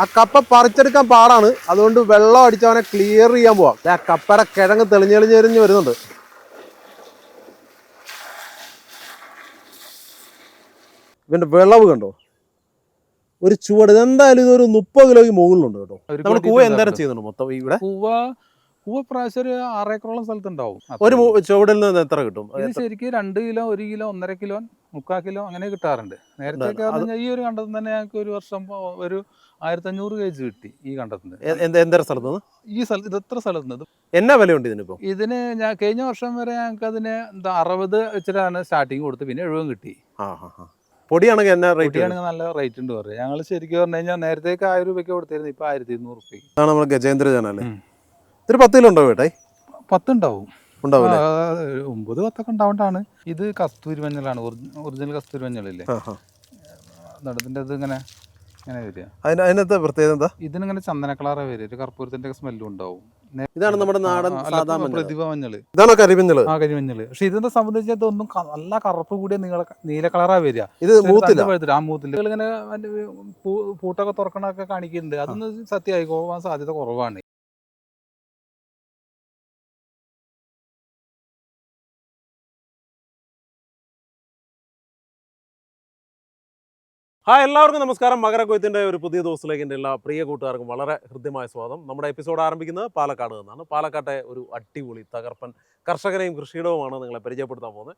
ആ കപ്പ പറിച്ചെടുക്കാൻ പാടാണ്. അതുകൊണ്ട് വെള്ളം അടിച്ചവനെ ക്ലിയർ ചെയ്യാൻ പോവാം. ആ കപ്പയുടെ കിഴങ്ങ് തെളിഞ്ഞെളിഞ്ഞെറിഞ്ഞ് വരുന്നുണ്ട്. ഇവന്റെ വിളവ് കണ്ടോ? ഒരു ചുവട്. ഇതെന്തായാലും ഇതൊരു മുപ്പത് കിലോയ്ക്ക് മുകളിലുണ്ട് കേട്ടോ. നമ്മൾ കൂവ എന്തായാലും ചെയ്യുന്നുണ്ട് മൊത്തം ഇവിടെ? കൂവ കൂവ പ്രാവശ്യം ഒരു ആറേക്കറോളം സ്ഥലത്തുണ്ടാവും. ഒരു ചുവടിൽ നിന്ന് എത്ര കിട്ടും? ഇത് ശരിക്കും രണ്ട് കിലോ ഒരു കിലോ ഒന്നര കിലോ മുക്കാൽ കിലോ അങ്ങനെ കിട്ടാറുണ്ട്. നേരത്തെ ഈ ഒരു കണ്ടത് തന്നെ ഞങ്ങൾക്ക് ഒരു വർഷം ഒരു ആയിരത്തഞ്ഞൂറ് കെ ജി കിട്ടി ഈ കണ്ടത്തിന്. എന്തര സ്ഥലത്ത് ഈ സ്ഥലത്ത് ഇത് എത്ര സ്ഥലത്ത് എന്നാ വിലയുണ്ട് ഇതിനിപ്പോ? ഇതിന് ഞാൻ കഴിഞ്ഞ വർഷം വരെ ഞങ്ങൾക്ക് അതിന് എന്താ അറുപത് വെച്ചിട്ടാണ് സ്റ്റാർട്ടിങ് കൊടുത്ത് പിന്നെ എഴുപതും കിട്ടി. പൊടിയാണെങ്കിൽ എന്നാ റേറ്റ് കുട്ടിയാണെങ്കിൽ നല്ല റേറ്റ് ഉണ്ട് പറയാം. ഞങ്ങൾ ശരിക്കും പറഞ്ഞു കഴിഞ്ഞാൽ നേരത്തേക്ക് ആയിരം രൂപയ്ക്ക് കൊടുത്തിരുന്നു ഇപ്പൊ ആയിരത്തി ഇരുന്നൂറ് രൂപയ്ക്ക് ഗജേന്ദ്ര ഉം. ഇതൊരു പത്ത് കിലോ ഉണ്ടോ വേട്ടെ പത്തുണ്ടാവും. ഒമ്പത് പത്തൊക്കെ ഉണ്ടാവണ്ടാണ്. ഇത് കസ്തൂരി മഞ്ഞളാണ് ഒറിജിനൽ കസ്തൂരി മഞ്ഞളില്ലേ. നടത്തിന്റെ ഇത് ഇങ്ങനെ ഇങ്ങനെ വരിക? അതിന് അതിനകത്ത് പ്രത്യേകത എന്താ? ഇതിനിങ്ങനെ ചന്ദന കളറേ വരിക. ഒരു കർപ്പൂരത്തിന്റെ സ്മെല്ലും ഉണ്ടാവും. ഇതാണ് നമ്മുടെ നാടൻ സാധാ പ്രതിഭ മഞ്ഞൾ. ഇതാണോ കരിമഞ്ഞൾ? ആ കരിമഞ്ഞൾ. പക്ഷെ ഇതിനെ സംബന്ധിച്ച് ഇതൊന്നും നല്ല കറുപ്പ് കൂടിയ നീള നീല കളറാ വരിക. ഇത് മൂത്തില്ല പഴുത്തില്ല ആ മൂത്തില്ല ഇങ്ങനെ പൂട്ടൊക്കെ തുറക്കണൊക്കെ കാണിക്കുന്നുണ്ട്. അതൊന്നും സത്യമായി പോകാൻ സാധ്യത കുറവാണ്. ഹായ് എല്ലാവർക്കും നമസ്കാരം. മകരക്കൊയ്ത്തിന്റെ ഒരു പുതിയ ദിവസത്തിലേക്ക് എന്റെ എല്ലാ പ്രിയ കൂട്ടുകാർക്കും വളരെ ഹൃദ്യമായ സ്വാഗതം. നമ്മുടെ എപ്പിസോഡ് ആരംഭിക്കുന്നത് പാലക്കാട് നിന്നാണ്. പാലക്കാട്ടെ ഒരു അടിപൊളി തകർപ്പൻ കർഷകനെയും കൃഷിയിടവുമാണ് നിങ്ങളെ പരിചയപ്പെടുത്താൻ പോകുന്നത്.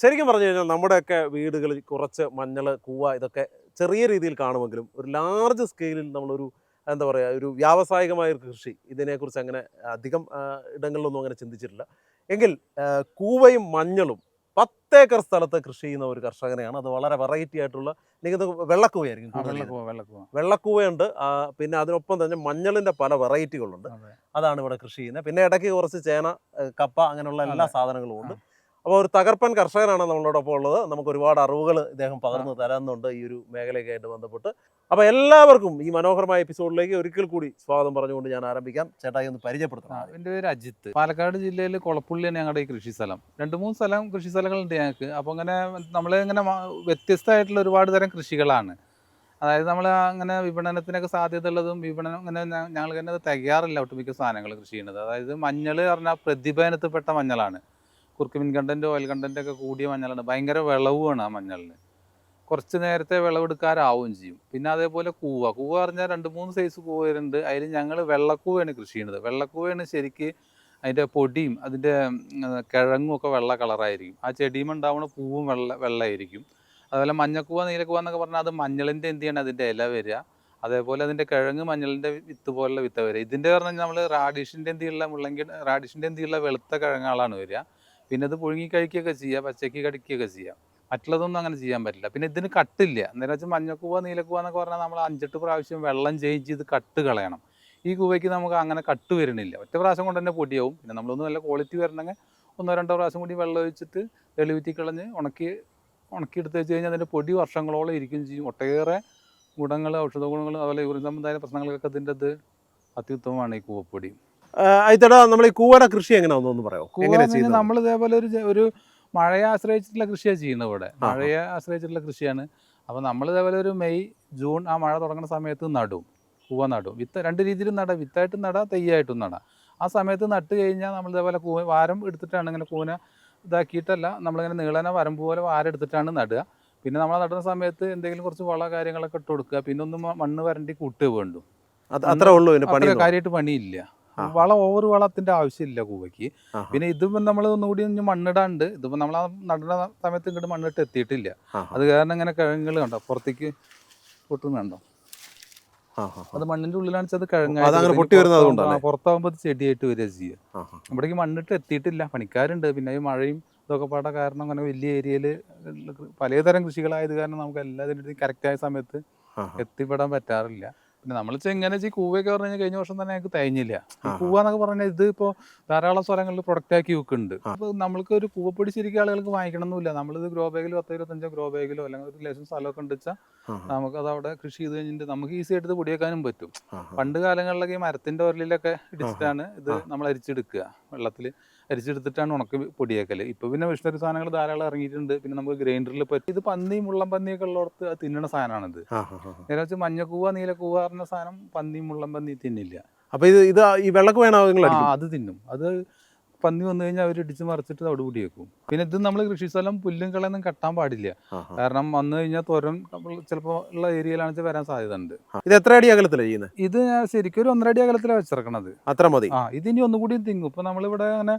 ശരിക്കും പറഞ്ഞു കഴിഞ്ഞാൽ നമ്മുടെയൊക്കെ വീടുകളിൽ കുറച്ച് മഞ്ഞൾ കൂവ ഇതൊക്കെ ചെറിയ രീതിയിൽ കാണുമെങ്കിലും ഒരു ലാർജ് സ്കെയിലിൽ നമ്മളൊരു എന്താ പറയുക ഒരു വ്യാവസായികമായ ഒരു കൃഷി ഇതിനെക്കുറിച്ച് അങ്ങനെ അധികം ആ, ഇടങ്ങളിലൊന്നും അങ്ങനെ ചിന്തിച്ചിട്ടില്ല. എങ്കിൽ ആ, കൂവയും മഞ്ഞളും പത്തേക്കർ സ്ഥലത്ത് കൃഷി ചെയ്യുന്ന ഒരു കർഷകനെയാണ്. അത് വളരെ വെറൈറ്റി ആയിട്ടുള്ള എനിക്ക് തോന്നുന്നു വെള്ളക്കൂവയായിരിക്കും വെള്ളക്കൂവയുണ്ട്. പിന്നെ അതിനൊപ്പം തന്നെ മഞ്ഞളിന്റെ പല വെറൈറ്റികളുണ്ട് അതാണ് ഇവിടെ കൃഷി ചെയ്യുന്നത്. പിന്നെ ഇടയ്ക്ക് കുറച്ച് ചേന കപ്പ അങ്ങനെയുള്ള എല്ലാ സാധനങ്ങളും ഉണ്ട്. അപ്പോൾ ഒരു തകർപ്പൻ കർഷകനാണ് നമ്മളോടൊപ്പം ഉള്ളത്. നമുക്ക് ഒരുപാട് അറിവുകൾ ഇദ്ദേഹം പകർന്നു തരാമെന്നുണ്ട് ഈ ഒരു മേഖലയൊക്കെയായിട്ട് ബന്ധപ്പെട്ട്. അപ്പോൾ എല്ലാവർക്കും ഈ മനോഹരമായ എപ്പിസോഡിലേക്ക് ഒരിക്കൽ കൂടി സ്വാഗതം പറഞ്ഞുകൊണ്ട് ഞാൻ ആരംഭിക്കാം. ചേട്ടായി ഒന്ന് പരിചയപ്പെടുത്തണം എന്റെ പേര് അജിത്ത്. പാലക്കാട് ജില്ലയിൽ കുളപ്പുള്ളി ഞങ്ങളുടെ ഈ കൃഷി സ്ഥലം. രണ്ട് മൂന്ന് സ്ഥലം കൃഷി സ്ഥലങ്ങളുണ്ട് ഞങ്ങൾക്ക്. അപ്പോൾ അങ്ങനെ നമ്മൾ ഇങ്ങനെ വ്യത്യസ്തമായിട്ടുള്ള ഒരുപാട് തരം കൃഷികളാണ്. അതായത് നമ്മൾ അങ്ങനെ വിപണനത്തിനൊക്കെ സാധ്യത ഉള്ളതും വിപണനം അങ്ങനെ ഞങ്ങൾ തന്നെ തികയാറില്ല ഒട്ടുമിക്ക സാധനങ്ങൾ കൃഷി ചെയ്യുന്നത്. അതായത് മഞ്ഞൾ പറഞ്ഞാൽ പ്രതിഭനത്തിൽപ്പെട്ട മഞ്ഞളാണ്. കുർക്കുമിൻ കണ്ടന്റ് ഓയിൽ കണ്ടന്റ് ഒക്കെ കൂടിയ മഞ്ഞളാണ്. ഭയങ്കര വിളവുമാണ് ആ മഞ്ഞളിന്. കുറച്ച് നേരത്തെ വിളവെടുക്കാറാവുകയും ചെയ്യും. പിന്നെ അതേപോലെ കൂവ. കൂവ പറഞ്ഞാൽ രണ്ട് മൂന്ന് സൈസ് കൂവ വരുന്നുണ്ട്. അതിൽ ഞങ്ങൾ വെള്ളക്കൂവയാണ് കൃഷി ചെയ്യുന്നത്. വെള്ളക്കൂവയാണ് ശരിക്ക് അതിന്റെ പൊടിയും അതിന്റെ കിഴങ്ങും ഒക്കെ വെള്ള കളറായിരിക്കും ആ ചെടിയും ഉണ്ടാവുന്ന പൂവും വെള്ള വെള്ളമായിരിക്കും അതുപോലെ മഞ്ഞക്കൂവ നീലക്കൂവ എന്നൊക്കെ പറഞ്ഞാൽ അത് മഞ്ഞളിന്റെ എന്ത് ചെയ്യണം? അതിന്റെ ഇല വരിക. അതേപോലെ അതിന്റെ കിഴങ്ങ് മഞ്ഞളിന്റെ വിത്ത് പോലുള്ള വിത്ത് വരിക. ഇതിന്റെ പറഞ്ഞാൽ നമ്മൾ റാഡിഷിന്റെ എന്തിയുള്ള മുള്ളങ്കി റാഡിഷിന്റെ എന്തിയുള്ള വെളുത്ത കിഴങ്ങുകളാണ് വരിക. പിന്നെ അത് പുഴുങ്ങി കഴിക്കുകയൊക്കെ ചെയ്യാം പച്ചക്ക് കടിക്കുകയൊക്കെ ചെയ്യാം. മറ്റുള്ളതൊന്നും അങ്ങനെ ചെയ്യാൻ പറ്റില്ല. പിന്നെ ഇതിന് കട്ടില്ല. എന്താണെന്ന് വെച്ചാൽ മഞ്ഞക്കൂവ നീലക്കൂവ എന്നൊക്കെ പറഞ്ഞാൽ നമ്മൾ അഞ്ചെട്ട് പ്രാവശ്യം വെള്ളം ചേഞ്ച് ചെയ്ത് കട്ട് കളയണം. ഈ കൂവയ്ക്ക് നമുക്ക് അങ്ങനെ കട്ട് വരുന്നില്ല. ഒറ്റ പ്രാവശ്യം കൊണ്ട് തന്നെ പൊടിയാവും. പിന്നെ നമ്മളൊന്ന് നല്ല ക്വാളിറ്റി വരണമെങ്കിൽ ഒന്നോ രണ്ടോ പ്രാവശ്യം കൂടി വെള്ളം ഒഴിച്ചിട്ട് വെളിവുറ്റി കളഞ്ഞ് ഉണക്കി ഉണക്കിയെടുത്ത് വെച്ച് കഴിഞ്ഞാൽ അതിന്റെ പൊടി വർഷങ്ങളോളം ഇരിക്കും ചെയ്യും. ഒട്ടേറെ ഗുണങ്ങൾ ഔഷധ ഗുണങ്ങൾ അതുപോലെ യൂറിൻ സംബന്ധമായ പ്രശ്നങ്ങൾക്കൊക്കെ ഇതിന്റെ അത് അത്യുത്തമമാണ് ഈ കൂവപ്പൊടി. അയത്തടാ നമ്മൾ ഈ കൂവന കൃഷി എങ്ങനെയാണെന്ന് ഒന്ന് പറയാമോ കൂവന നമ്മൾ ഇതേപോലെ ഒരു ഒരു മഴയെ ആശ്രയിച്ചിട്ടുള്ള കൃഷിയാണ് ചെയ്യുന്നത് ഇവിടെ. മഴയെ ആശ്രയിച്ചിട്ടുള്ള കൃഷിയാണ്. അപ്പോൾ നമ്മൾ ഇതേപോലെ ഒരു മെയ് ജൂൺ ആ മഴ തുടങ്ങുന്ന സമയത്ത് നടും. കൂവ നടും. വിത്ത് രണ്ട് രീതിയിലും നടാം. വിത്തായിട്ടും നടാം തെയ്യായിട്ടും നടാം. ആ സമയത്ത് നട്ട് കഴിഞ്ഞാൽ നമ്മൾ ഇതേപോലെ കൂവ വാരം എടുത്തിട്ടാണ് ഇങ്ങനെ കൂന ഇതാക്കിയിട്ടല്ല നമ്മളിങ്ങനെ നീളന വരമ്പ് പോലെ വാരം എടുത്തിട്ടാണ് നടുക. പിന്നെ നമ്മൾ നടുന്ന സമയത്ത് എന്തെങ്കിലും കുറച്ച് വള കാര്യങ്ങളൊക്കെ ഇട്ട് കൊടുക്കുക. പിന്നെ ഒന്നും മണ്ണ് വരണ്ടി കൂട്ടുക വേണ്ടു. അത്ര ഉള്ളൂ കാര്യമായിട്ട് പണിയില്ല. വളം ഓവർ വളത്തിന്റെ ആവശ്യമില്ല കൂവയ്ക്ക്. പിന്നെ ഇതിപ്പോ നമ്മൾ ഒന്നുകൂടി മണ്ണിടാണ്ട് ഇതിപ്പോ നമ്മൾ ആ നടുന്ന സമയത്ത് ഇങ്ങോട്ട് മണ്ണിട്ട് എത്തിയിട്ടില്ല. അത് കാരണം ഇങ്ങനെ കിഴങ്ങുകൾ കണ്ടോ? പുറത്തേക്ക് പൊട്ടുന്നുണ്ടോ. അത് മണ്ണിന്റെ ഉള്ളിലാണ് അത് കിഴങ്ങ് പൊട്ടി വരുന്നത്? പുറത്താകുമ്പോൾ ചെടിയായിട്ട് വരിക ചെയ്യുക. ഇവിടേക്ക് മണ്ണിട്ട് എത്തിയിട്ടില്ല. പണിക്കാരുണ്ട്. പിന്നെ ഈ മഴയും ഇതൊക്കെ പാടെ കാരണം അങ്ങനെ വലിയ ഏരിയയിൽ പലതരം കൃഷികളായത് കാരണം നമുക്ക് എല്ലാത്തിനും ആയ സമയത്ത്. എത്തിപ്പെടാൻ പറ്റാറില്ല. പിന്നെ നമ്മൾ ചെങ്ങനെ ഈ കൂവയൊക്കെ പറഞ്ഞു കഴിഞ്ഞാൽ കഴിഞ്ഞ വർഷം തന്നെ ഞങ്ങൾക്ക് തയ്ഞ്ഞില്ല പൂവ. കൂവ എന്നൊക്കെ പറഞ്ഞാൽ ഇത് ഇപ്പോൾ ധാരാളം സ്ഥലങ്ങളിൽ പ്രൊഡക്റ്റ് ആക്കി വെക്കുന്നുണ്ട്. അപ്പോൾ നമ്മൾക്ക് ഒരു കൂവ പിടിച്ചിരിക്കുക ആളുകൾക്ക് വാങ്ങിക്കണമെന്നില്ല നമ്മളിത് ഗ്രോ ബാഗിലോ പത്തോ ഇരുപത്തഞ്ചോ ഗ്രോ ബാഗിലോ അല്ലെങ്കിൽ ഒരു ലേശം സ്ഥലമൊക്കെ ഉണ്ട് വെച്ചാൽ നമുക്ക് അത് അവിടെ കൃഷി ചെയ്ത് കഴിഞ്ഞിട്ട് നമുക്ക് ഈസി ആയിട്ട് ഇത് പൊടിയേക്കാനും പറ്റും. പണ്ട് കാലങ്ങളിലൊക്കെ ഈ മരത്തിന്റെ ഉരലിലൊക്കെ ഇടിച്ചിട്ടാണ് ഇത് നമ്മൾ അരിച്ചെടുക്കുക. വെള്ളത്തിൽ അരിച്ചെടുത്തിട്ടാണ് ഉണക്ക് പൊടിയാക്കൽ ഇപ്പോൾ പിന്നെ മെഷീനറി സാധനങ്ങൾ ധാരാളം ഇറങ്ങിയിട്ടുണ്ട്. പിന്നെ നമുക്ക് ഗ്രൈൻഡറിൽ പറ്റി ഇത് പന്നി മുള്ളം പന്നിയൊക്കെ ഉള്ളിടത്ത് തിന്നണ സാധനമാണിത്. നേരെ വെച്ച് മഞ്ഞക്കൂവ നീലക്കൂവ പറഞ്ഞ സാധനം പന്നി മുള്ളം പന്നി തിന്നില്ല. അപ്പൊ ഇത് ഇത് ഈ വെള്ളക്ക് വേണോ നിങ്ങൾ അത് തിന്നും. അത് പന്നി വന്നു കഴിഞ്ഞാൽ അവർ ഇടിച്ച് മറിച്ചിട്ട് അവിടെ കൂടി വെക്കും. പിന്നെ ഇത് നമ്മൾ കൃഷി സ്ഥലം പുല്ലും കളയൊന്നും കെട്ടാൻ പാടില്ല. കാരണം വന്നു കഴിഞ്ഞാൽ തുരം ചിലപ്പോൾ ഉള്ള ഏരിയയിലാണ് വരാൻ സാധ്യത ഉണ്ട് ഇത് എത്ര അടി അകലത്തിലാണ് ചെയ്യുന്നത് ഇത് ഞാൻ ശരിക്കും ഒരു ഒന്നര അടി അകലത്തിലാണ് വെച്ചിറക്കണത്. അത്ര മതി. ആ ഇത് ഇനി ഒന്നുകൂടി തിങ്ങും. ഇപ്പൊ നമ്മളിവിടെ അങ്ങനെ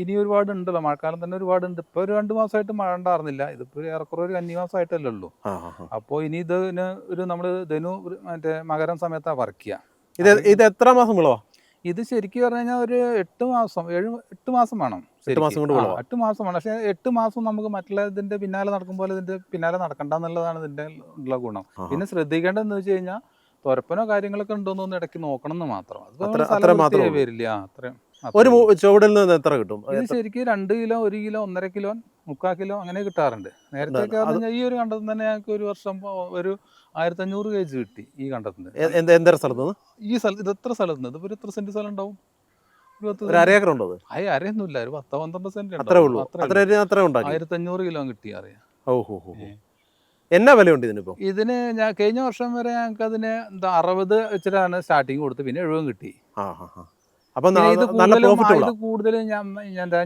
ഇനി ഒരുപാട് ഉണ്ടല്ലോ. മഴക്കാലം തന്നെ ഒരുപാട് ഉണ്ട്. ഇപ്പൊ ഒരു രണ്ട് മാസമായിട്ട് മഴ ഉണ്ടായിരുന്നില്ല ഇതിപ്പോ ഏറെക്കുറെ ഒരു കന്നിമാസമായിട്ടല്ലേ ഉള്ളൂ. അപ്പോൾ ഇനി ഇതിന് ഒരു നമ്മൾ ധനു മറ്റേ മകരം സമയത്താണ് ചെയ്യാം ഇത് ഇത് എത്ര മാസം വിളവാ ഇത് ശരിക്കും പറഞ്ഞു കഴിഞ്ഞാൽ ഒരു എട്ട് മാസം ഏഴ് എട്ട് മാസം വേണം എട്ട് മാസം കൊണ്ട് പോകണം എട്ട് മാസം വേണം. പക്ഷേ എട്ട് മാസം നമുക്ക് മറ്റുള്ള ഇതിന്റെ പിന്നാലെ നടക്കുമ്പോൾ ഇതിന്റെ പിന്നാലെ നടക്കണ്ട എന്നുള്ളതാണ് ഇതിന്റെ ഉള്ള ഗുണം. പിന്നെ ശ്രദ്ധിക്കേണ്ടതെന്ന് വെച്ച് കഴിഞ്ഞാൽ തുരപ്പനോ കാര്യങ്ങളൊക്കെ ഉണ്ടോന്ന് ഒന്ന് ഇടയ്ക്ക് നോക്കണം എന്ന് മാത്രം അത്. വരില്ല. അത്രയും. ഒരു. ചുവടിൽ നിന്ന് എത്ര കിട്ടും? ഇത് ശരിക്കും രണ്ട് കിലോ ഒരു കിലോ ഒന്നര കിലോ മുക്കാൽ കിലോ അങ്ങനെ കിട്ടാറുണ്ട്. നേരത്തെ. ഈ ഒരു കണ്ടത്തിൽ തന്നെ ഞങ്ങൾക്ക് ഒരു വർഷം ഒരു ആയിരത്തി അഞ്ഞൂറ് കെ ജി കിട്ടി ഈ കണ്ടത്തിന് എന്തര സ്ഥലത്ത് നിന്ന്? ഈ സ്ഥലത്ത് ഇത് എത്ര സ്ഥലത്ത് നിന്ന്? ഇതിപ്പോ എത്ര സെന്റ് സ്ഥലം ഉണ്ടാവും? ഒരു പത്ത് ഒരു ഉണ്ടോ അത്? അയ അറിയൊന്നുമില്ല ഒരു പത്തോ പന്ത്രണ്ട് സെന്റ് അത്രേ ഉള്ളൂ. ആയിരത്തി അഞ്ഞൂറ് കിലോ കിട്ടി അറിയാം. ഓഹോ. എന്നാ വിലയുണ്ട് ഇതിനിപ്പോ? ഇതിന് ഞാൻ കഴിഞ്ഞ വർഷം വരെ ഞങ്ങൾക്ക് അതിന് എന്താ അറുപത് വെച്ചിട്ടാണ് സ്റ്റാർട്ടിങ് കൊടുത്ത് പിന്നെ എഴുപതും കിട്ടി. അപ്പൊ നല്ല കൂടുതലും പ്രോഫിറ്റ് ഇത് കൂടുതലും ഞാൻ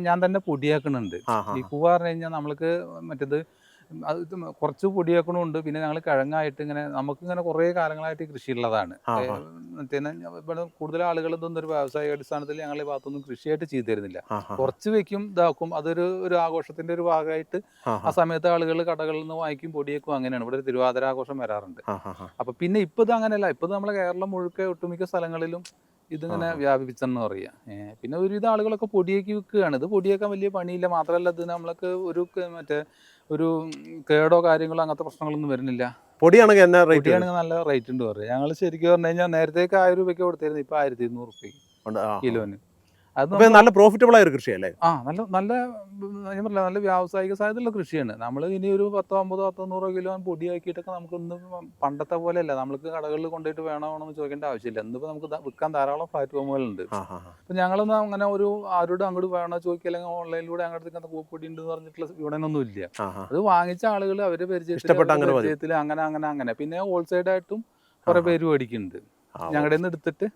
ഞാൻ തന്നെ ആ ഈ കൂവ പറഞ്ഞു കഴിഞ്ഞാൽ നമ്മൾക്ക് മറ്റേത് അത് കുറച്ച് പൊടിയാക്കണമുണ്ട് പിന്നെ ഞങ്ങൾ കിഴങ്ങായിട്ട് ഇങ്ങനെ നമുക്ക് ഇങ്ങനെ കുറേ കാലങ്ങളായിട്ട് കൃഷി കൃഷിയുള്ളതാണ്. പിന്നെ ഇവിടെ കൂടുതൽ ആളുകൾ ഇതൊന്നും ഒരു വ്യാവസായിക അടിസ്ഥാനത്തിൽ ഞങ്ങൾ ഈ ഭാഗത്തൊന്നും കൃഷിയായിട്ട് ചെയ്തു തരുന്നില്ല കുറച്ച് വെക്കും ഇതാക്കും. അതൊരു ഒരു ആഘോഷത്തിന്റെ ഒരു ഭാഗമായിട്ട് ആ സമയത്ത് ആളുകൾ കടകളിൽ നിന്ന് വാങ്ങിക്കും പൊടിയേക്കും അങ്ങനെയാണ്. ഇവിടെ ഒരു തിരുവാതിര ആഘോഷം വരാറുണ്ട്. അപ്പൊ പിന്നെ ഇപ്പൊ ഇത് അങ്ങനെയല്ല. ഇപ്പൊ നമ്മളെ കേരളം മുഴുക്കെ ഒട്ടുമിക്ക സ്ഥലങ്ങളിലും ഇതിങ്ങനെ. വ്യാപിപ്പിച്ചെന്ന് പറയാ. പിന്നെ ഒരുവിധ ആളുകളൊക്കെ പൊടിയേക്ക് വിൽക്കുകയാണ്. ഇത് പൊടിയേക്കാൻ വലിയ പണിയില്ല. മാത്രമല്ല ഇത് നമ്മൾക്ക് ഒരു മറ്റേ ഒരു കേടോ കാര്യങ്ങളോ അങ്ങനത്തെ പ്രശ്നങ്ങളൊന്നും വരുന്നില്ല. പൊടിയാണെങ്കിൽ എന്നാ റേറ്റ് പൊടിയാണെങ്കിൽ നല്ല റേറ്റ് ഉണ്ട് പറയാം ഞങ്ങൾ ശരിക്കും പറഞ്ഞു കഴിഞ്ഞാൽ നേരത്തേക്ക് ആയിരം രൂപയ്ക്ക് കൊടുത്തിരുന്നു. ഇപ്പൊ ആയിരത്തി ഇരുന്നൂറ് രൂപയ്ക്ക്. കിലോന്. അത് നല്ല പ്രോഫിറ്റബിൾ ആയ ഒരു കൃഷിയല്ലേ? ആ നല്ല നല്ല ഞാൻ പറഞ്ഞില്ല നല്ല വ്യാവസായിക സാധ്യതയുള്ള കൃഷിയാണ്. നമ്മൾ ഇനി ഒരു പത്തോ അമ്പതോ പത്തോ നൂറോ കിലോ പൊടിയാക്കിയിട്ടൊക്കെ നമുക്കൊന്ന് പണ്ടത്തെ പോലെയല്ല. നമ്മൾക്ക് കടകളിൽ കൊണ്ടുപോയിട്ട് വേണോ വേണമെന്ന് ചോദിക്കേണ്ട ആവശ്യമില്ല. ഇന്നിപ്പോൾ നമുക്ക് വിൽക്കാൻ ധാരാളം പ്ലാറ്റ്ഫോമുകളുണ്ട് അപ്പൊ ഞങ്ങളൊന്നും അങ്ങനെ ഒരു ആരോടും അങ്ങോട്ട് വേണോ ചോദിക്കുക അല്ലെങ്കിൽ ഓൺലൈനിലൂടെ അങ്ങോട്ട് പൂപ്പൊടി ഉണ്ട് എന്ന് പറഞ്ഞിട്ടുള്ള വിപണനൊന്നും ഇല്ല. അത് വാങ്ങിച്ച ആളുകൾ അവരെ പരിചയത്തിൽ അങ്ങനെ അങ്ങനെ അങ്ങനെ പിന്നെ ഹോൾസെയിൽ ആയിട്ടും കുറെ പേര് മേടിക്കുന്നുണ്ട്. ഞങ്ങളുടെ നിന്ന് എടുത്തിട്ട്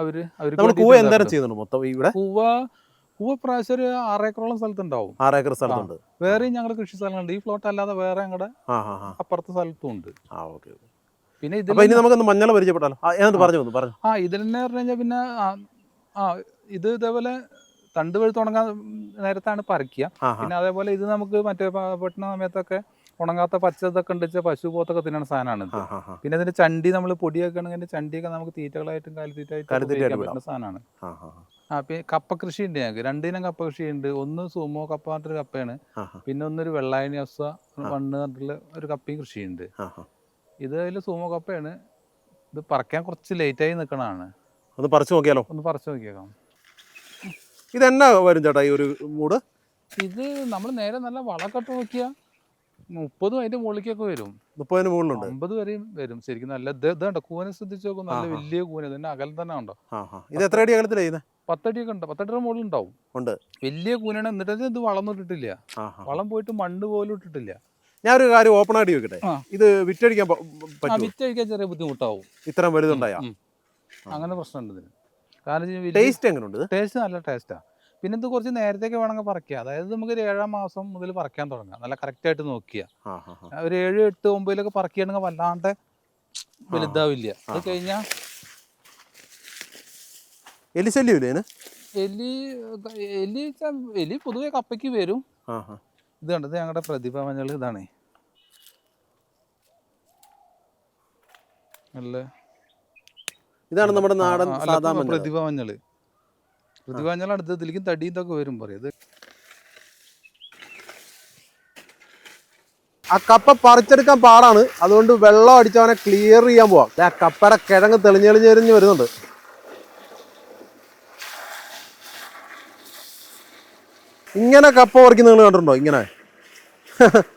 അവർ നമ്മൾ കൂവ വേണ്ടിയിട്ട് ചെയ്യുന്നുണ്ട് മൊത്തം ഇവിടെ? കൂവ കൂവ പ്രാവശ്യം ഒരു ആറേക്കറോളം സ്ഥലത്തുണ്ടാവും. ആറേക്കർ സ്ഥലത്തുണ്ട്. വേറെയും ഞങ്ങളുടെ കൃഷി സ്ഥലങ്ങളുണ്ട്. ഈ പ്ലോട്ട് അല്ലാതെ വേറെ ഞങ്ങളുടെ അപ്പുറത്തെ സ്ഥലത്തും ഉണ്ട്. ആ ഓക്കെ പിന്നെ അപ്പൊ ഇനി ഇതിൽ നമുക്കൊന്ന് മഞ്ഞൾ പരിചയപ്പെട്ടാലോ? പറഞ്ഞു പറഞ്ഞു. ആ ഇതിൽ തന്നെ പറഞ്ഞു കഴിഞ്ഞാൽ പിന്നെ ആ ഇത് ഇതേപോലെ തണ്ട് വഴുത്ത് ഉണങ്ങാൻ നേരത്താണ് പറിക്കുക. പിന്നെ അതേപോലെ ഇത് നമുക്ക് മറ്റേ പെട്ടുന്ന സമയത്തൊക്കെ ഉണങ്ങാത്ത പച്ചതൊക്കെ ഉണ്ട് വെച്ചാൽ പശു പോത്തൊക്കെ തിന്നണ സാധനമാണ് ഇത്. പിന്നെ അതിന്റെ ചണ്ടി നമ്മൾ പൊടിയൊക്കെ ആണെങ്കിൽ അതിന്റെ ചണ്ടിയൊക്കെ നമുക്ക് തീറ്റകളായിട്ടും കാലിത്തീറ്റായിട്ടും പറ്റുന്ന സാധനമാണ്. ആ പിന്നെ കപ്പ കൃഷി ഉണ്ട് ഞങ്ങൾക്ക് രണ്ടിനം കപ്പ കൃഷി ഉണ്ട് ഒന്ന് സുമോ കപ്പ പറഞ്ഞിട്ടൊരു കപ്പയാണ്. പിന്നെ ഒന്നൊരു വെള്ളായണി അസ മണ്ണ് പറഞ്ഞിട്ടുള്ള ഒരു കപ്പയും കൃഷിയുണ്ട്. ഇത് അതിൽ സൂമോ കപ്പയാണ്. ഇത് പറിക്കാൻ കുറച്ച് ലേറ്റായി നിൽക്കണതാണ് ഒന്ന് പറിച്ചു നോക്കിയാലോ? ഒന്ന് പറിച്ചു നോക്കിയേക്കാം. ഇത് എന്നാ വരും ചേട്ടാ ഈ ഒരു മൂട്? ഇത് നമ്മൾ നേരെ നല്ല വളക്കെട്ട് നോക്കിയാൽ മുപ്പതും അതിന്റെ മുകളിലേക്കൊക്കെ വരും. മുപ്പതിന് മുകളിലുണ്ട്. അമ്പത് വരെയും വരും. ശരിക്കും നല്ല ഇത് ഇതുണ്ട് കൂനെ ശ്രദ്ധിച്ച് നോക്കും നല്ല വലിയ കൂന. ഇതിന്റെ അകലം തന്നെ ഉണ്ടോ ഇത് എത്ര അടി ചെയ്യുന്നത് പത്തടിയൊക്കെ ഉണ്ട്. പത്തടിയുടെ മുകളിൽ ഉണ്ടാവും ഉണ്ട്. വലിയ കൂനാണ് എന്നിട്ട് ഇത് വളം ഇട്ടിട്ടില്ല. വളം പോയിട്ട് മണ്ണ് പോലും ഇട്ടിട്ടില്ല. ഞാൻ ഒരു കാര്യം ഓപ്പൺ ആയിട്ട് ചോദിക്കട്ടെ? ഇത് വിറ്റഴിക്കാൻ വിറ്റഴിക്കാൻ ചെറിയ ബുദ്ധിമുട്ടാവും. ഇത്രയും വലുതുണ്ടായ. അങ്ങനെ പ്രശ്നമുണ്ട് ഇതിന്. കാരണം ടേസ്റ്റ് എങ്ങനെയുണ്ട് ടേസ്റ്റ് നല്ല ടേസ്റ്റാ പിന്നെ ഇത് കുറച്ച് നേരത്തേക്ക് വേണമെങ്കിൽ പറിക്കുക. അതായത് നമുക്ക് ഒരു ഏഴാം മാസം മുതൽ പറിക്കാൻ തുടങ്ങാം നല്ല കറക്റ്റ് ആയിട്ട് നോക്കിയ. ഒരു ഏഴ് എട്ട് ഒമ്പതിലൊക്കെ പറിക്കുകയാണെങ്കിൽ വല്ലാണ്ട് വലുതാവില്ല. അത് കഴിഞ്ഞാൽ എലി ശല്യം എലി എലി എലി പൊതുവെ കപ്പയ്ക്ക് വരും. ഇത് കണ്ടത് ഞങ്ങളുടെ പ്രതിഭ മഞ്ഞൾ ഇതാണ്. നല്ല ഇതാണ് നമ്മുടെ നാടൻ പ്രതിഭ മഞ്ഞൾ. പ്രതിഭ കാഞ്ഞാൽ പ്രതിഭ മഞ്ഞൾ അടുത്ത് ഇതിലേക്കും തടിയും ഇതൊക്കെ വരും പറയും. ആ കപ്പ പറിച്ചെടുക്കാൻ പാടാണ്. അതുകൊണ്ട് വെള്ളം അടിച്ചവനെ ക്ലിയർ ചെയ്യാൻ പോവാം. ആ കപ്പയുടെ കിഴങ്ങ് തെളിഞ്ഞെളിഞ്ഞെറിഞ്ഞ് വരുന്നുണ്ട്. ഇങ്ങനെ കപ്പ പറിക്കുന്ന നിങ്ങൾ കണ്ടിട്ടുണ്ടോ? ഇങ്ങനെ.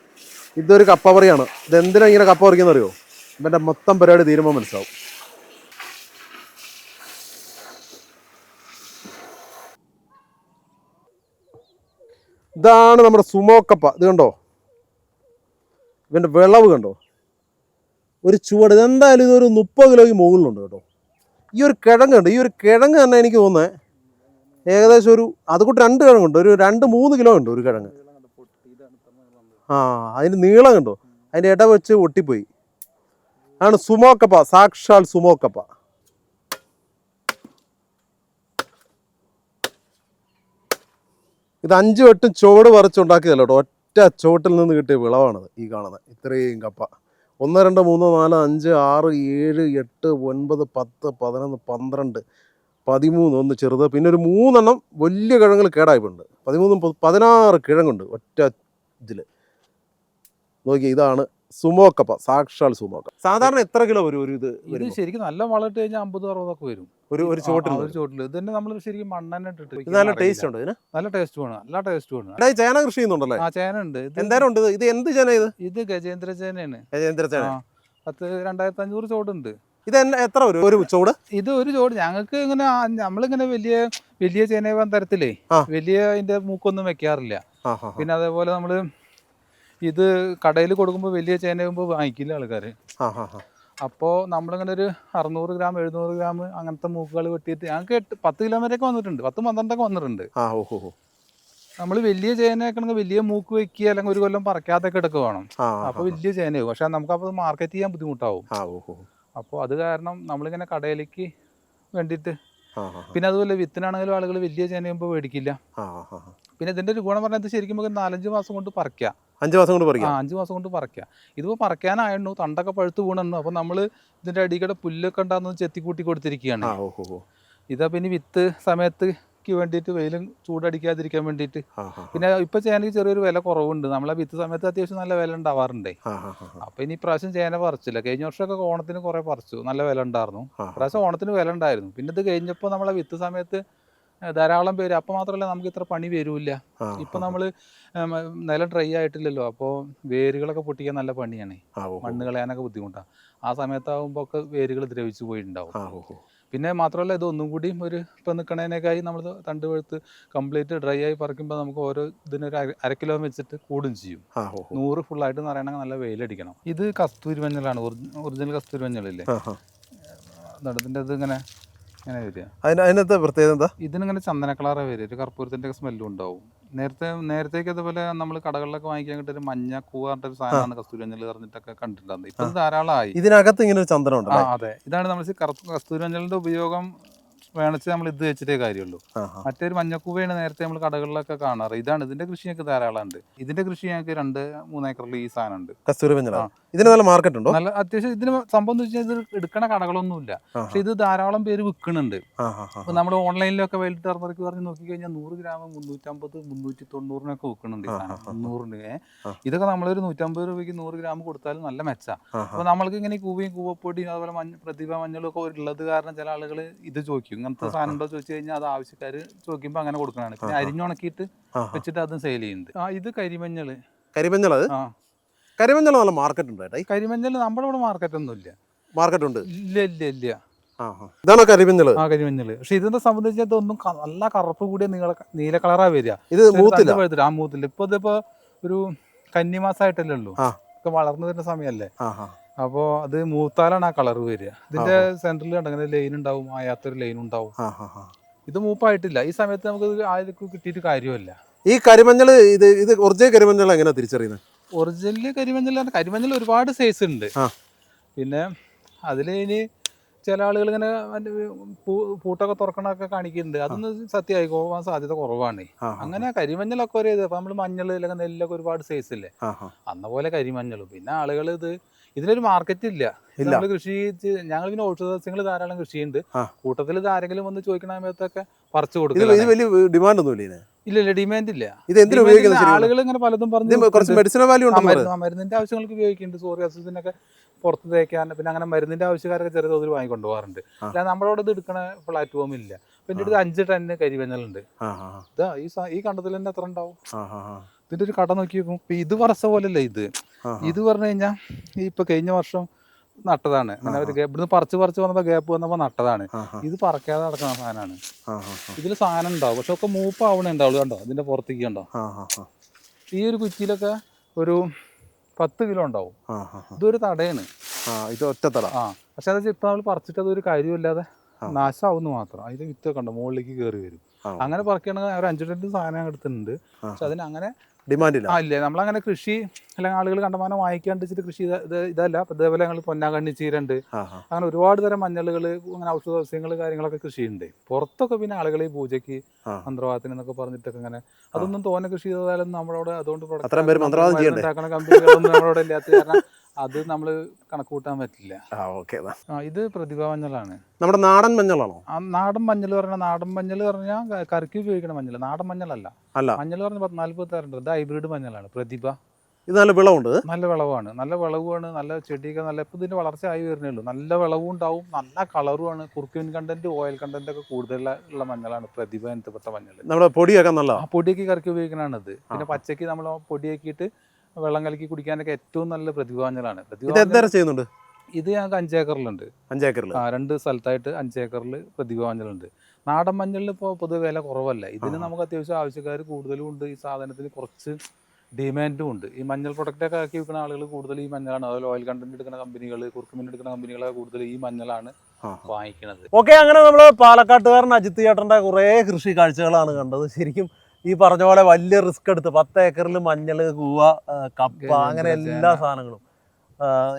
ഇതൊരു കപ്പ പറിയാണ്. ഇതെന്തിനാ ഇങ്ങനെ കപ്പ പറിക്കുന്നറിയോ ഇവന്റെ മൊത്തം പരിപാടി തീരുമ്പോൾ മനസ്സിലാവും. ഇതാണ് നമ്മുടെ സുമോക്കപ്പ ഇത് കണ്ടോ? ഇവന്റെ വിളവ് കണ്ടോ? ഒരു ചുവട്. ഇതെന്തായാലും ഇതൊരു മുപ്പത് കിലോയ്ക്ക് മുകളിലുണ്ട് കേട്ടോ. ഈ ഒരു കിഴങ്ങ് ഉണ്ട് ഈ ഒരു കിഴങ്ങ് തന്നെ എനിക്ക് തോന്നുന്നത് ഏകദേശം ഒരു അതുകൂട്ട് രണ്ട് കിഴങ്ങുണ്ട് ഒരു രണ്ട് മൂന്ന് കിലോ ഉണ്ട് ഒരു കിഴങ്ങ്. ആ അതിന് നീളം കണ്ടോ? അതിന്റെ ഇട വെച്ച് ഒട്ടിപ്പോയി ആണ് സുമോക്കപ്പ സാക്ഷാൽ സുമോക്കപ്പ ഇത് അഞ്ച് വട്ടം ചുവട് പറിച്ചുണ്ടാക്കിയതല്ല കേട്ടോ? ഒറ്റ ചുവട്ടിൽ നിന്ന് കിട്ടിയ വിളവാണത് ഈ കാണുന്നത്. ഇത്രയും കപ്പ. ഒന്ന് രണ്ട് മൂന്ന് നാല് അഞ്ച് ആറ് ഏഴ് എട്ട് ഒൻപത് പത്ത് പതിനൊന്ന് പന്ത്രണ്ട് പതിമൂന്ന് ഒന്ന് ചെറുത്. പിന്നെ ഒരു മൂന്നെണ്ണം വലിയ കിഴങ്ങുകൾ കേടായിട്ടുണ്ട് പതിമൂന്നും പതിനാറ് കിഴങ്ങുണ്ട് ഒറ്റ ഇതിൽ നോക്കി ഇതാണ് സുമോക്കപ്പ സാക്ഷാൽ സുമോക്ക സാധാരണ എത്ര കിലോ വരും ഒരു ഇത് ഇത് ശരിക്കും നല്ല വളർത്തി കഴിഞ്ഞാൽ അമ്പത് അറുപതൊക്കെ വരും. ഒരു ഒരു ചോട്ടിൽ ഒരു ചോട്ടിൽ ഇത് തന്നെ നമ്മൾ ശരിക്കും മണ്ണെണ്ണ ഇട്ടിട്ട് നല്ല ടേസ്റ്റ് ഉണ്ട് ഇതിന്? നല്ല ടേസ്റ്റ് വേണം നല്ല ടേസ്റ്റ് വേണം. ചേന കൃഷി ചെയ്യുന്നുണ്ടല്ലേ? ആ ചേന ഉണ്ട്. ഇത് എന്തായാലും ഉണ്ട്. ഇത്. എന്ത് ചേന ഇത്? ഇത് ഗജേന്ദ്ര ചേനയാണ്. ഗജേന്ദ്ര ചേന. പത്ത് രണ്ടായിരത്തി അഞ്ഞൂറ് ചോടുണ്ട് ഇത് എത്ര വരും? ഒരു ചോട് ഇത് ഒരു ചോട് ഞങ്ങൾക്ക് ഇങ്ങനെ നമ്മളിങ്ങനെ വലിയ വലിയ ചേന തരത്തിലേ. വലിയ അതിന്റെ മൂക്കൊന്നും വെക്കാറില്ല. പിന്നെ അതേപോലെ നമ്മൾ ഇത് കടയിൽ കൊടുക്കുമ്പോൾ വലിയ ചേനയാകുമ്പോൾ വാങ്ങിക്കില്ല ആൾക്കാർ അപ്പോൾ നമ്മളിങ്ങനെ ഒരു അറുന്നൂറ് ഗ്രാം എഴുന്നൂറ് ഗ്രാം അങ്ങനത്തെ മൂക്കുകൾ വെട്ടിയിട്ട് ഞങ്ങൾക്ക് എട്ട് പത്ത് കിലോ വരെയൊക്കെ വന്നിട്ടുണ്ട്. പത്ത് പന്ത്രണ്ടൊക്കെ വന്നിട്ടുണ്ട്. നമ്മൾ വലിയ ചേനയൊക്കെ വലിയ മൂക്ക് വെക്കുക അല്ലെങ്കിൽ ഒരു കൊല്ലം പറിക്കാതൊക്കെ എടുക്കുക വേണം. അപ്പോൾ വലിയ ചേനയാവും പക്ഷെ നമുക്ക് അപ്പോൾ മാർക്കറ്റ് ചെയ്യാൻ ബുദ്ധിമുട്ടാവും. അപ്പോൾ അത് കാരണം നമ്മളിങ്ങനെ കടയിലേക്ക് വേണ്ടിയിട്ട് പിന്നെ അതുപോലെ വിത്തിനാണെങ്കിലും ആളുകൾ വലിയ ചേനയാകുമ്പോൾ മേടിക്കില്ല. പിന്നെ ഇതിന്റെ ഒരു ഗുണം പറഞ്ഞാൽ ശരിക്കും നമുക്ക് നാലഞ്ച് മാസം കൊണ്ട് പറിക്കാം. അഞ്ച് മാസം കൊണ്ട് പറിക്കാം? അഞ്ച് മാസം കൊണ്ട് പറിക്കാം. ഇതിപ്പോൾ പറിക്കാനായിരുന്നു തണ്ടൊക്കെ പഴുത്ത് വീണെന്നു. അപ്പോൾ നമ്മൾ ഇതിന്റെ അടിക്കടെ പുല്ലൊക്കെ ഉണ്ടാകുന്നത് ചെത്തിക്കൂട്ടി കൊടുത്തിരിക്കുകയാണ്. ഇതാ പിന്നെ വിത്ത് സമയത്ത് വേണ്ടിയിട്ട് വെയിലും ചൂടടിക്കാതിരിക്കാൻ വേണ്ടിയിട്ട്. പിന്നെ ഇപ്പൊ ചേനയ്ക്ക് ചെറിയൊരു വില കുറവുണ്ട്. നമ്മളെ വിത്ത് സമയത്ത് അത്യാവശ്യം നല്ല വില ഉണ്ടാവാറുണ്ടേ. അപ്പൊ ഇനി ഇപ്രാവശ്യം ചേന പറിച്ചില്ല. കഴിഞ്ഞ വർഷമൊക്കെ ഓണത്തിന് കുറെ പറിച്ചു. നല്ല വില ഉണ്ടായിരുന്നു. ഇപ്രാവശ്യം ഓണത്തിന് വില ഉണ്ടായിരുന്നു. പിന്നെ ഇത് കഴിഞ്ഞപ്പോൾ നമ്മളെ വിത്ത് സമയത്ത് ധാരാളം പേര്. അപ്പൊ മാത്രമല്ല നമുക്ക് ഇത്ര പണി വരൂല ഇപ്പൊ നമ്മൾ നിലം ഡ്രൈ ആയിട്ടില്ലല്ലോ. അപ്പോൾ വേരുകളൊക്കെ പൊട്ടിക്കാൻ നല്ല പണിയാണ്. മണ്ണ് കളയാനൊക്കെ ബുദ്ധിമുട്ടാണ് ആ സമയത്താകുമ്പോൾ ഒക്കെ വേരുകൾ ദ്രവിച്ചു പോയിട്ടുണ്ടാവും. പിന്നെ മാത്രമല്ല ഇത് ഒന്നും കൂടി ഒരു ഇപ്പം നിക്കണേനേക്കായി നമ്മൾ തണ്ട് വെളുത്ത് കംപ്ലീറ്റ് ഡ്രൈ ആയി പറിക്കുമ്പോൾ നമുക്ക് ഓരോ ഇതിനൊരു അര കിലോ വെച്ചിട്ട് കൂടും ചെയ്യും. നൂറ് ഫുൾ നൂറ് ഫുള്ളായിട്ട് നിറയണമെങ്കിൽ നല്ല വെയിലടിക്കണം. ഇത് കസ്തൂരി മഞ്ഞളാണ്. ഒറിജിനൽ കസ്തൂരി മഞ്ഞളില്ലേ? നടത്തിന്റെ ഇത് ഇങ്ങനെ അതിന് അതിനകത്ത് പ്രത്യേകത എന്താ? ഇതിനിങ്ങനെ ചന്ദന കളറേ വരും ഒരു കർപ്പൂരത്തിന്റെ സ്മെല്ലും ഉണ്ടാവും. നേരത്തെ നേരത്തേക്ക് അതുപോലെ നമ്മൾ കടകളിലൊക്കെ വാങ്ങിക്കാൻ കിട്ടിയ ഒരു മഞ്ഞ കൂവ പറഞ്ഞിട്ട് ഒരു സാധനമാണ് കസ്തൂരി മഞ്ഞൾ പറഞ്ഞിട്ടൊക്കെ കണ്ടിട്ടുണ്ടായിരുന്നു ഇപ്പം ധാരാളമായി. ഇതിനകത്ത് ഇങ്ങനെ ഒരു ചന്ദനം ഉണ്ട് അതെ. ഇതാണ് നമ്മൾ കസ്തൂരി മഞ്ഞളിന്റെ ഉപയോഗം വേണിച്ച് നമ്മൾ ഇത് വെച്ചിട്ടേ കാര്യമുള്ളൂ. മറ്റൊരു മഞ്ഞക്കൂവയാണ് നേരത്തെ നമ്മൾ കടകളിലൊക്കെ കാണാറ്. ഇതാണ് ഇതിന്റെ കൃഷി ഞങ്ങൾക്ക് ധാരാളം ഉണ്ട് ഇതിന്റെ കൃഷി ഞങ്ങൾക്ക് രണ്ട് മൂന്ന് ഏക്കറിൽ ഈ സാധനം ഉണ്ട് കസ്തൂരി. ഇതിന് നല്ല മാർക്കറ്റ് ഉണ്ടോ? നല്ല അത്യാവശ്യം ഇതിന് സംഭവം എന്ന് വെച്ചാൽ ഇത് എടുക്കണ കടകളൊന്നുമില്ല. പക്ഷെ ഇത് ധാരാളം പേര് ഹാ അപ്പൊ നമ്മൾ ഓൺലൈനിലൊക്കെ വൈകിട്ട് ടർമറിക്ക് പറഞ്ഞ് നോക്കി കഴിഞ്ഞാൽ നൂറ് ഗ്രാം മുന്നൂറ്റമ്പത് മുന്നൂറ്റി തൊണ്ണൂറിനൊക്കെ ആ. മുന്നൂറിന്. ഇതൊക്കെ നമ്മളൊരു നൂറ്റമ്പത് രൂപയ്ക്ക് നൂറ് ഗ്രാം കൊടുത്താലും നല്ല മെച്ചാ. അപ്പൊ നമ്മൾക്ക് ഇങ്ങനെ കൂവയും കൂവപ്പൊടിയും അതുപോലെ മഞ്ഞ പ്രതിഭ മഞ്ഞളും ഒക്കെ ഉള്ളത് കാരണം ചില ആളുകൾ ഇത് ചോദിക്കും. ഇങ്ങനത്തെ സാധനം ഉണ്ടോ ചോദിച്ചു കഴിഞ്ഞാൽ അത് ആവശ്യക്കാർ ചോദിക്കുമ്പോൾ അങ്ങനെ കൊടുക്കണതാണ് പിന്നെ. അരിഞ്ഞുണക്കിയിട്ട് വെച്ചിട്ട് അതും സെയിൽ ചെയ്യുന്നുണ്ട്. ആ ഇത് കരിമഞ്ഞൾ. കരിമഞ്ഞൾ അത്? ആ. കരിമഞ്ഞൾ നല്ല മാർക്കറ്റ് ഉണ്ട് ഈ. കരിമഞ്ഞൾ നമ്മുടെ ഇവിടെ മാർക്കറ്റ് ഒന്നും ഇല്ല. മാർക്കറ്റ് ഉണ്ട്? ഇല്ല ഇല്ല ഇല്ല. ഇതാണോ കരിമഞ്ഞൾ ആ കരിമഞ്ഞൾ. പക്ഷെ ഇതിനെ സംബന്ധിച്ച് ഇതൊന്നും നല്ല കറുപ്പ് കൂടിയ നീള നീല കളറാ വരിക. ഇത് മൂത്തില്ല? ആ മൂത്തില്ല. ഇപ്പൊ ഇതിപ്പോ ഒരു കന്നിമാസമായിട്ടല്ലേ ഉള്ളൂ. വളർന്നു വരുന്ന ഹാ അപ്പോൾ അത് മൂത്താലാണ് ആ കളർ വരിക. ഇതിന്റെ സെന്ററിൽ അങ്ങനെ ലൈൻ ഉണ്ടാവും ആയാത്തൊരു ലൈൻ ഉണ്ടാവും. ഇത് മൂപ്പായിട്ടില്ല. ഈ സമയത്ത് നമുക്ക് ആദ്യം കിട്ടിയിട്ട് കാര്യമല്ല ഈ കരിമഞ്ഞൾ ഇത് ഇത് ഒറിജിനൽ കരിമഞ്ഞൾ എങ്ങനെയാ തിരിച്ചറിയുന്നത് ഒറിജിനൽ കരിമഞ്ഞൾ. കരിമഞ്ഞൾ ഒരുപാട് സൈസ് ഉണ്ട്. പിന്നെ അതിൽ ഇനി ചില ആളുകൾ ഇങ്ങനെ പൂട്ടൊക്കെ തുറക്കണൊക്കെ കാണിക്കുന്നുണ്ട്. അതൊന്നും സത്യമായി പോകാൻ സാധ്യത കുറവാണ്. അങ്ങനെ കരിമഞ്ഞളൊക്കെ ഒരേ ഇത്. അപ്പൊ നമ്മൾ മഞ്ഞൾ അല്ലെങ്കിൽ നെല്ലൊക്കെ ഒരുപാട് സൈസ് ഇല്ലേ? അന്ന പോലെ കരിമഞ്ഞളും. പിന്നെ ആളുകൾ ഇത് ഇതിനൊരു മാർക്കറ്റ് ഇല്ല. നമ്മൾ നമ്മൾ കൃഷി ഞങ്ങൾ പിന്നെ ഔഷധസസ്യങ്ങൾ ധാരാളം കൃഷിയുണ്ട് കൂട്ടത്തിൽ ഇത് ആരെങ്കിലും വന്ന് ചോദിക്കണ സമയത്തൊക്കെ പറിച്ചു കൊടുക്കും ഇത് വലിയ ഡിമാൻഡ് ഒന്നുമില്ല ഇതിന്. ഇല്ല ഇല്ല ഡിമാൻഡ് ഇല്ല. ഇത് എന്തിനു ഉപയോഗിക്കുന്നത് ആളുകൾ ഇങ്ങനെ പലതും ഇത് പറഞ്ഞു കുറച്ച് മെഡിസിനൽ വാല്യൂ ആ, മരുന്നിന്റെ ആവശ്യങ്ങൾക്ക് ഉപയോഗിക്കുന്നുണ്ട്. സോറിയാസിനൊക്കെ പുറത്ത് തേക്കാൻ പിന്നെ അങ്ങനെ മരുന്നിന്റെ ആവശ്യക്കാരൊക്കെ ചെറിയ തോതിൽ വാങ്ങിക്കൊണ്ട് പോകാറുണ്ട്. അല്ല നമ്മളോട് ഇത് എടുക്കണ പ്ലാറ്റ്ഫോം ഇല്ല. പിന്നെ അടുത്ത് അഞ്ച് ടണ്ണ് ഇതാ ഈ ഈ കണ്ടത്തിൽ തന്നെ എത്ര ഉണ്ടാവും? ഇതിന്റെ ഒരു കട നോക്കി നോക്കും ഇത് വർഷ പോലല്ല ഇത്. ഇത് പറഞ്ഞു കഴിഞ്ഞാൽ ഈ ഇപ്പൊ കഴിഞ്ഞ വർഷം നട്ടതാണ്. അങ്ങനെ ഒരു ഗ്യാപ്പ് ഇവിടുന്ന് പറിച്ചു പറിച്ച് വന്നപ്പോൾ ഗ്യാപ്പ് വന്നപ്പോൾ നട്ടതാണ്. ഇത് പറക്കാതെ നടക്കുന്ന സാധനമാണ്. ഇതിൽ സാധനം ഉണ്ടാവും. പക്ഷെ ഒക്കെ മൂപ്പാവണേ ഉണ്ടാവുള്ളൂ കണ്ടോ? ഇതിന്റെ പുറത്തേക്ക് ആ. ഈ ഒരു കുറ്റിയിലൊക്കെ ഒരു പത്ത് കിലോ ഉണ്ടാവും. ഇതൊരു തടയാണ്. ഇത് ഒറ്റ തട. ആ പക്ഷെ അത് ഇപ്പൊ നമ്മൾ പറിച്ചിട്ട് അതൊരു കാര്യമില്ലാതെ. നാശമാവുന്നു മാത്രം. അതിന്റെ വിത്തൊക്കെ ഉണ്ടോ മുകളിലേക്ക് കയറി വരും. അങ്ങനെ പറക്കുകയാണെങ്കിൽ ഒരു അഞ്ചു ടെന്റ് സാധനം എടുത്തിട്ടുണ്ട്. പക്ഷെ അതിന് അങ്ങനെ ഡിമാൻഡ് ഇല്ല ആ ഇല്ലേ നമ്മളങ്ങനെ കൃഷി അല്ലെങ്കിൽ ആളുകൾ കണ്ടമാനം വാങ്ങിക്കാണ്ടിച്ചിട്ട് കൃഷി ഇതല്ല അതേപോലെ ഇതേപോലെ ഞങ്ങൾ പൊന്നാകണ്ണി ചീരണ്ട്. അങ്ങനെ ഒരുപാട് തരം മഞ്ഞളുകൾ അങ്ങനെ ഔഷധ സസ്യങ്ങൾ കാര്യങ്ങളൊക്കെ കൃഷി ഉണ്ട് പുറത്തൊക്കെ പിന്നെ ആളുകൾ ഈ പൂജയ്ക്ക്. മന്ത്രവാദത്തിന് എന്നൊക്കെ പറഞ്ഞിട്ടൊക്കെ അങ്ങനെ അതൊന്നും തോന്നെ കൃഷി ചെയ്താലും നമ്മളോട് അതുകൊണ്ട് product അത്രയും പേര് നമ്മൾ മന്ത്രവാദം ചെയ്യണ്ടേ? ഉണ്ടാക്കണ കമ്പനികളൊന്നും നമ്മളോട് ഇല്ലാത്ത കാരണം അത് നമ്മൾ കണക്ക് കൂട്ടാൻ പറ്റില്ല. ആ ഓക്കെ ഇത് പ്രതിഭ മഞ്ഞളാണ് നമ്മുടെ നാടൻ മഞ്ഞളാണോ? നാടൻ മഞ്ഞൾ പറഞ്ഞാൽ നാടൻ മഞ്ഞൾ പറഞ്ഞാൽ കറിക്ക് ഉപയോഗിക്കുന്ന മഞ്ഞൾ നാടൻ മഞ്ഞളല്ല. അല്ല. മഞ്ഞൾ പറഞ്ഞ പത്ത് നാല്പത്തി ആറുണ്ട് ഇത് ഹൈബ്രിഡ് മഞ്ഞളാണ് പ്രതിഭ. ഇത് നല്ല വിളവുണ്ട്? നല്ല വിളവാണ്. നല്ല വിളവുമാണ് നല്ല ചെടിയൊക്കെ നല്ല ഇപ്പം ഇതിന്റെ വളർച്ച ആയി വരുന്നേ ഉള്ളൂ. നല്ല വിളവും ഉണ്ടാവും നല്ല കളറുമാണ്. കുറുക്കിൻ കണ്ടന്റ് ഓയിൽ കണ്ടന്റ് ഒക്കെ കൂടുതലുള്ള മഞ്ഞളാണ് പ്രതിഭ ഇനത്തിൽപ്പെട്ട മഞ്ഞൾ നമ്മുടെ പൊടിയൊക്കെ നല്ല പൊടിയൊക്കെ കറക്കി ഇത് പിന്നെ. പച്ചക്ക് നമ്മൾ പൊടിയാക്കിയിട്ട് വെള്ളം കലക്കി കുടിക്കാനൊക്കെ ഏറ്റവും നല്ല പ്രതിഭാഞ്ഞലാണ്. ചെയ്യുന്നുണ്ട്? ഇത് ഞങ്ങൾക്ക് അഞ്ചേക്കറിലുണ്ട് അഞ്ചേക്കറിൽ ആ രണ്ട് സ്ഥലത്തായിട്ട് അഞ്ചേക്കറിൽ പ്രതിഭ മഞ്ഞളുണ്ട് നാടൻ മഞ്ഞളിൽ ഇപ്പോൾ പൊതുവെ വില കുറവല്ല. ഇതിന് നമുക്ക് അത്യാവശ്യം ആവശ്യക്കാർ കൂടുതലും ഉണ്ട്. ഈ സാധനത്തിന് കുറച്ച് ഡിമാൻഡും ഉണ്ട്. ഈ മഞ്ഞൾ പ്രൊഡക്റ്റൊക്കെ ആക്കി വിൽക്കുന്ന ആളുകൾ കൂടുതൽ ഈ മഞ്ഞളാണ്. അതുപോലെ ഓയിൽ കണ്ടന്റ് എടുക്കുന്ന കമ്പനികൾ കുർക്കുമിൻ എടുക്കുന്ന കമ്പനികളൊക്കെ കൂടുതൽ ഈ മഞ്ഞളാണ് വാങ്ങിക്കുന്നത് ഓക്കെ അങ്ങനെ നമ്മൾ പാലക്കാട്ടുകാരൻ അജിത്ത് ചേട്ടന്റെ കുറേ കൃഷി കാഴ്ചകളാണ് കണ്ടത്. ശരിക്കും ഈ പറഞ്ഞ പോലെ വലിയ റിസ്ക് എടുത്ത് പത്ത് ഏക്കറിൽ മഞ്ഞൾ കൂവ കപ്പ അങ്ങനെ എല്ലാ സാധനങ്ങളും.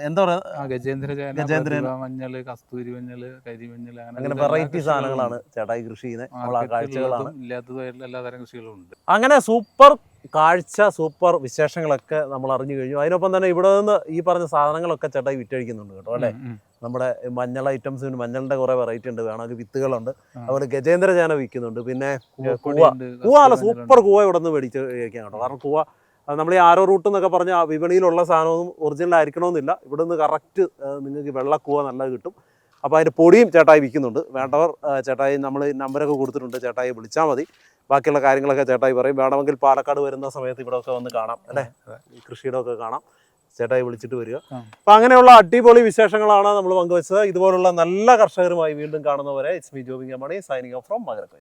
എന്താ പറയാ? ഗജേന്ദ്ര ഗജേന്ദ്ര മഞ്ഞൾ ഗജേന്ദ്രൻ. മഞ്ഞൾ മഞ്ഞൾ കസ്തൂരി മഞ്ഞൾ കരിമഞ്ഞൾ അങ്ങനെ വെറൈറ്റി സാധനങ്ങളാണ്. ചേട്ടായി കൃഷി ചെയ്യുന്നത്. കാഴ്ചകളാണ്. ഇല്ലാത്തതായിട്ടുള്ള എല്ലാ തരം കൃഷികളും ഉണ്ട്. അങ്ങനെ സൂപ്പർ കാഴ്ച സൂപ്പർ വിശേഷങ്ങളൊക്കെ നമ്മൾ അറിഞ്ഞു കഴിഞ്ഞു. അതിനൊപ്പം തന്നെ ഇവിടെ നിന്ന് ഈ പറഞ്ഞ സാധനങ്ങളൊക്കെ ചേട്ടായി വിറ്റഴിക്കുന്നുണ്ട് കേട്ടോ അല്ലേ. നമ്മുടെ മഞ്ഞൾ ഐറ്റംസിന് മഞ്ഞളിന്റെ കുറെ വെറൈറ്റി ഉണ്ട്. വേണമെങ്കിൽ വിത്തുകളുണ്ട്. അതുപോലെ ഗജേന്ദ്ര ചേന വിൽക്കുന്നുണ്ട്. പിന്നെ കൂവ. കൂവ. അല്ല സൂപ്പർ കൂവ ഇവിടെ നിന്ന് മേടിച്ച് കഴിക്കാൻ കേട്ടോ. കാരണം കൂവ നമ്മൾ ഈ ആരോ റൂട്ട് എന്നൊക്കെ പറഞ്ഞ വിപണിയിലുള്ള സാധനമൊന്നും ഒറിജിനൽ ആയിരിക്കണമെന്നില്ല. ഇവിടെ നിന്ന് കറക്റ്റ് നിങ്ങൾക്ക് വെള്ളക്കൂവ നല്ലത് കിട്ടും. അപ്പോൾ അതിന്റെ പൊടിയും ചേട്ടായി വിൽക്കുന്നുണ്ട്. വേണ്ടവർ ചേട്ടായി നമ്മൾ നമ്പരൊക്കെ കൊടുത്തിട്ടുണ്ട്. ചേട്ടായി വിളിച്ചാൽ മതി. ബാക്കിയുള്ള കാര്യങ്ങളൊക്കെ ചേട്ടായി പറയും. വേണമെങ്കിൽ പാലക്കാട് വരുന്ന സമയത്ത് ഇവിടെ ഒക്കെ വന്ന് കാണാം അല്ലേ? ഈ കൃഷിയുടെ ഒക്കെ കാണാം. ചേട്ടായി വിളിച്ചിട്ട് വരിക. അപ്പൊ അങ്ങനെയുള്ള അടിപൊളി വിശേഷങ്ങളാണ് നമ്മൾ പങ്കുവച്ചത്. ഇതുപോലുള്ള നല്ല കർഷകരുമായി വീണ്ടും കാണുന്നവരെ it's me Jobin Mani signing off from മകരക്കോയ